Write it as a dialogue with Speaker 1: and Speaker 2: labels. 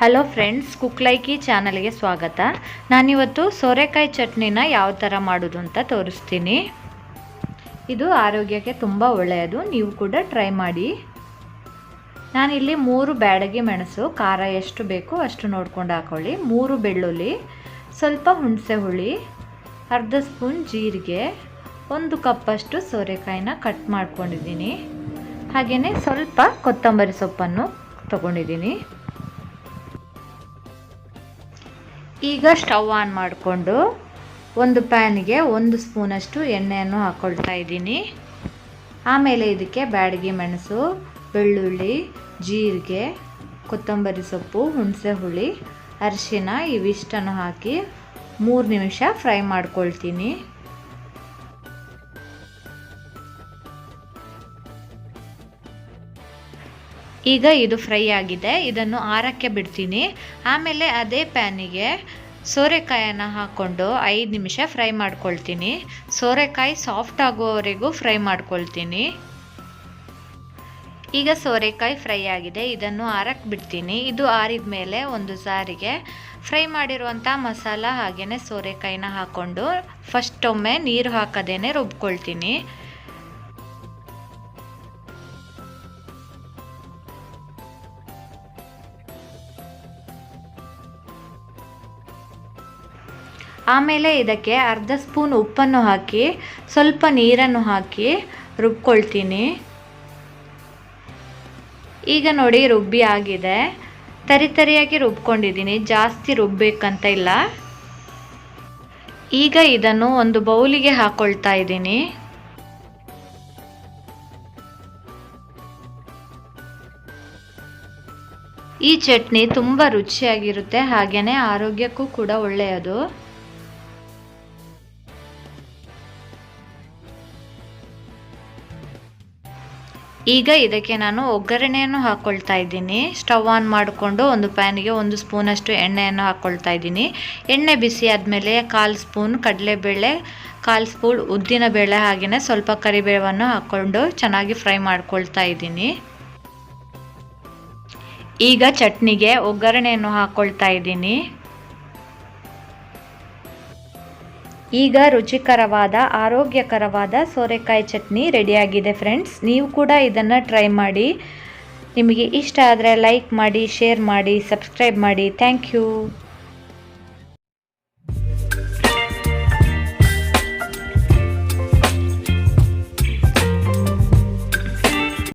Speaker 1: Hello friends, ಕುಕ್ಲೈಕಿ ಚಾನಲ್ಗೆ ಸ್ವಾಗತ. ನಾನಿವತ್ತು ಸೋರೆಕಾಯಿ ಚಟ್ನಿನ ಯಾವ ಥರ ಮಾಡೋದು ಅಂತ ತೋರಿಸ್ತೀನಿ. ಇದು ಆರೋಗ್ಯಕ್ಕೆ ತುಂಬ ಒಳ್ಳೆಯದು, ನೀವು ಕೂಡ ಟ್ರೈ ಮಾಡಿ. ನಾನಿಲ್ಲಿ ಮೂರು ಬ್ಯಾಡಗಿ ಮೆಣಸು, ಖಾರ ಎಷ್ಟು ಬೇಕೋ ಅಷ್ಟು ನೋಡ್ಕೊಂಡು ಹಾಕೊಳ್ಳಿ. ಮೂರು ಬೆಳ್ಳುಳ್ಳಿ, ಸ್ವಲ್ಪ ಹುಣಸೆ ಹುಳಿ, ಅರ್ಧ ಸ್ಪೂನ್ ಜೀರಿಗೆ, ಒಂದು ಕಪ್ಪಷ್ಟು ಸೋರೆಕಾಯಿನ ಕಟ್ ಮಾಡ್ಕೊಂಡಿದ್ದೀನಿ. ಹಾಗೆಯೇ ಸ್ವಲ್ಪ ಕೊತ್ತಂಬರಿ ಸೊಪ್ಪನ್ನು ತಗೊಂಡಿದ್ದೀನಿ. ಈಗ ಸ್ಟವ್ ಆನ್ ಮಾಡಿಕೊಂಡು ಒಂದು ಪ್ಯಾನಿಗೆ ಒಂದು ಸ್ಪೂನಷ್ಟು ಎಣ್ಣೆಯನ್ನು ಹಾಕ್ಕೊಳ್ತಾ ಇದ್ದೀನಿ. ಆಮೇಲೆ ಇದಕ್ಕೆ ಬ್ಯಾಡಗಿ ಮೆಣಸು, ಬೆಳ್ಳುಳ್ಳಿ, ಜೀರಿಗೆ, ಕೊತ್ತಂಬರಿ ಸೊಪ್ಪು, ಹುಣಸೆ ಹುಳಿ, ಅರಿಶಿನ ಇವಿಷ್ಟನ್ನು ಹಾಕಿ ಮೂರು ನಿಮಿಷ ಫ್ರೈ ಮಾಡ್ಕೊಳ್ತೀನಿ. ಈಗ ಇದು ಫ್ರೈ ಆಗಿದೆ. ಇದನ್ನು ಆರಕ್ಕೆ ಬಿಡ್ತೀನಿ. ಆಮೇಲೆ ಅದೇ ಪ್ಯಾನಿಗೆ ಸೋರೆಕಾಯನ್ನು ಹಾಕ್ಕೊಂಡು ಐದು ನಿಮಿಷ ಫ್ರೈ ಮಾಡ್ಕೊಳ್ತೀನಿ. ಸೋರೆಕಾಯಿ ಸಾಫ್ಟ್ ಆಗೋವರೆಗೂ ಫ್ರೈ ಮಾಡ್ಕೊಳ್ತೀನಿ. ಈಗ ಸೋರೆಕಾಯಿ ಫ್ರೈ ಆಗಿದೆ. ಇದನ್ನು ಆರಕ್ಕೆ ಬಿಡ್ತೀನಿ. ಇದು ಆರಿದ ಮೇಲೆ ಒಂದು ಸಾರಿಗೆ ಫ್ರೈ ಮಾಡಿರುವಂಥ ಮಸಾಲ ಹಾಗೆಯೇ ಸೋರೆಕಾಯಿನ ಹಾಕ್ಕೊಂಡು ಫಸ್ಟ್ ಒಮ್ಮೆ ನೀರು ಹಾಕದೇನೆ ರುಬ್ಕೊಳ್ತೀನಿ. ಆಮೇಲೆ ಇದಕ್ಕೆ ಅರ್ಧ ಸ್ಪೂನ್ ಉಪ್ಪನ್ನು ಹಾಕಿ, ಸ್ವಲ್ಪ ನೀರನ್ನು ಹಾಕಿ ರುಬ್ಕೊಳ್ತೀನಿ. ಈಗ ನೋಡಿ ರುಬ್ಬಿ ಆಗಿದೆ. ತರಿ ತರಿಯಾಗಿ ರುಬ್ಕೊಂಡಿದ್ದೀನಿ. ಜಾಸ್ತಿ ರುಬ್ಬೇಕಂತ ಇಲ್ಲ. ಈಗ ಇದನ್ನು ಒಂದು ಬೌಲಿಗೆ ಹಾಕೊಳ್ತಾ ಇದ್ದೀನಿ. ಈ ಚಟ್ನಿ ತುಂಬ ರುಚಿಯಾಗಿರುತ್ತೆ. ಹಾಗೆಯೇ ಆರೋಗ್ಯಕ್ಕೂ ಕೂಡ ಒಳ್ಳೆಯದು. ಈಗ ಇದಕ್ಕೆ ನಾನು ಒಗ್ಗರಣೆಯನ್ನು ಹಾಕ್ಕೊಳ್ತಾ ಇದ್ದೀನಿ. ಸ್ಟವ್ ಆನ್ ಮಾಡಿಕೊಂಡು ಒಂದು ಪ್ಯಾನಿಗೆ ಒಂದು ಸ್ಪೂನಷ್ಟು ಎಣ್ಣೆಯನ್ನು ಹಾಕ್ಕೊಳ್ತಾ ಇದ್ದೀನಿ. ಎಣ್ಣೆ ಬಿಸಿ ಆದಮೇಲೆ ಕಾಲು ಸ್ಪೂನ್ ಕಡಲೆಬೇಳೆ, ಕಾಲು ಸ್ಪೂನ್ ಉದ್ದಿನ ಬೇಳೆ ಹಾಗೆಯೇ ಸ್ವಲ್ಪ ಕರಿಬೇವನ್ನು ಹಾಕ್ಕೊಂಡು ಚೆನ್ನಾಗಿ ಫ್ರೈ ಮಾಡ್ಕೊಳ್ತಾ ಇದ್ದೀನಿ. ಈಗ ಚಟ್ನಿಗೆ ಒಗ್ಗರಣೆಯನ್ನು ಹಾಕ್ಕೊಳ್ತಾ ಇದ್ದೀನಿ. ಈಗ ರುಚಿಕರವಾದ, ಆರೋಗ್ಯಕರವಾದ ಸೋರೆಕಾಯಿ ಚಟ್ನಿ ರೆಡಿಯಾಗಿದೆ ಫ್ರೆಂಡ್ಸ್ ನೀವು ಕೂಡ ಇದನ್ನು ಟ್ರೈ ಮಾಡಿ. ನಿಮಗೆ ಇಷ್ಟ ಆದರೆ ಲೈಕ್ ಮಾಡಿ ಶೇರ್ ಮಾಡಿ ಸಬ್ಸ್ಕ್ರೈಬ್ ಮಾಡಿ. Thank you